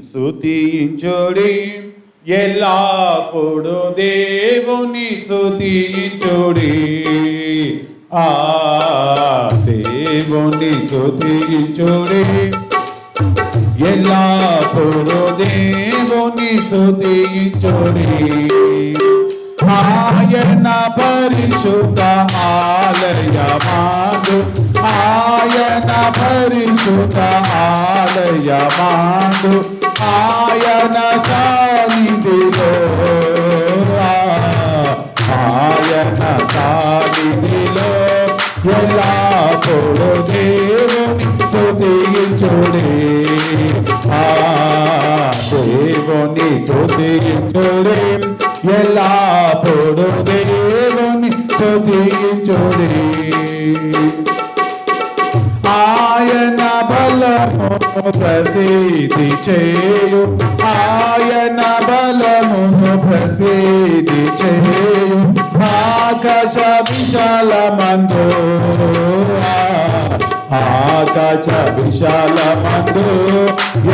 సుతించుడి ఎల్లప్పుడు దేవుని సుతించుడి ఆ దేవుని సుతించుడి ఎల్లప్పుడు దేవుని సుతించుడి ఆయన పరిశుద్ధ ఆలయమాదు. ఆయన పరిశుద్ధ ఆలయమాదు. ఆయన సానిధిలో ఆయన సానిధిలో ఎల్లప్పుడు దేవుని స్తుతించుడి. ఆ దేవుని స్తుతించుడి. ఎల్లప్పుడు దేవుని స్తుతించుడి. ఆయన బలము ప్రసిద్ధి చేయు. ఆయన బలమును ప్రసిద్ధి చేయు. ఆకాశ విశాల మందు ఆకాశ విశాల మందు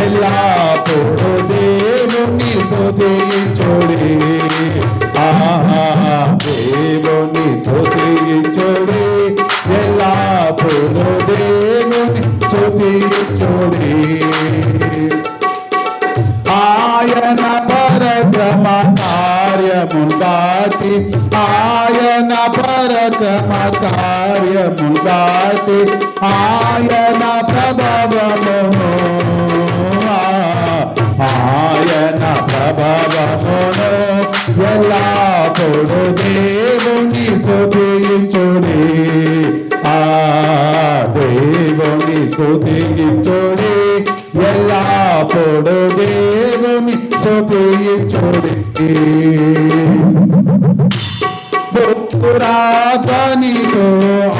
ఎల్లప్పుడు దేవుని స్తుతించుడి. ఆహా దేవుని స్తుతించుడి. ఎల్లప్పుడు దేవుని స్తుతించుడి. ఆయన పరక్రమ కార్యము దాటి ఆయన పరక్రమ కార్యము దాటి ఆయన ప్రభావమును. ఆయన ప్రభవమును ఎలా పొడు దేవుని స్తుతించుడి ఆ దేవుని స్తుతించుడి ఎల్లప్పుడు దేవుని స్తుతించుడి పురాధనితో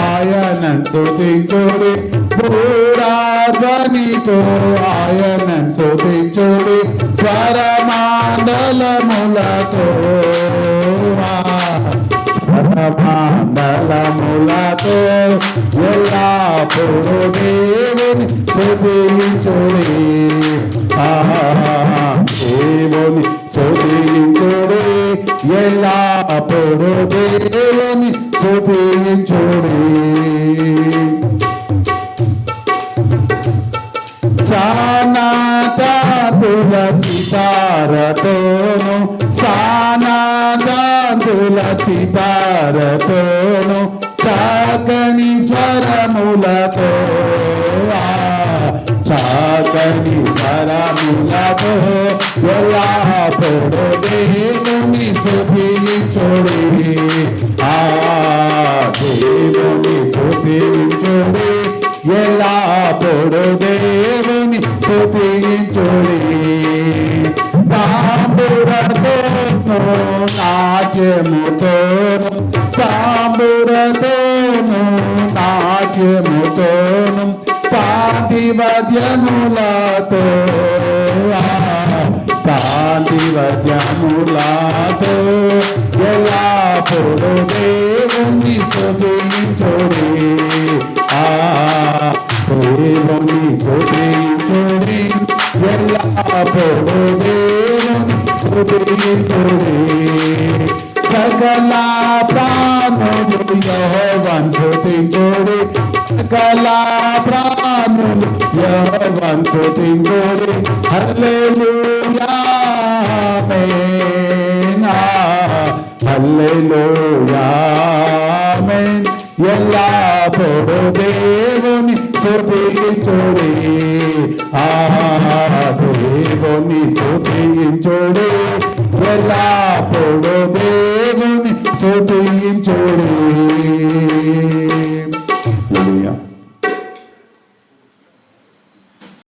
ఆయన స్తుతించుడి పురాధనితో ఆయన స్తుతించుడి స్వరమాండలములతో స్వరమాండలములతో ఎల్లప్పుడు దేవుని స్తుతించుడి ఆ దేవుని స్తుతించుడి ఎల్లప్పుడు దేవుని స్తుతించుడి సానాత తులసి తారతోను సానాత తులసి తారతో స్వరములతో ఆ, చాకని స్వరములతో ఎల్లప్పుడు దేవుని సుధించుడి ఆ దేవుని ఎలా పొడు దేవుని స్తుతించుడి తాంబురతోను నాట్యముతోను తాంబురతోను కాంతి పాంతివద్యములతో ఎలా పొడు దేవుని స్తుతించుడి ఆ దేవుని శుభించుడి ఎలా పొడు దేవుని స్తుతించుడి సకల ప్రాణులు యెహోవాను స్తుతించుడి. సకల ప్రాణులు యెహోవాను స్తుతించుడి. హల్లెలూయా ఆమేన్. హల్లెలూయా ఆమేన్. ఎల్లప్పుడు దేవుని స్తుతించుడి. ఆ దేవుని స్తుతించుడి. ఎల్లప్పుడు దేవుని స్తుతించుడి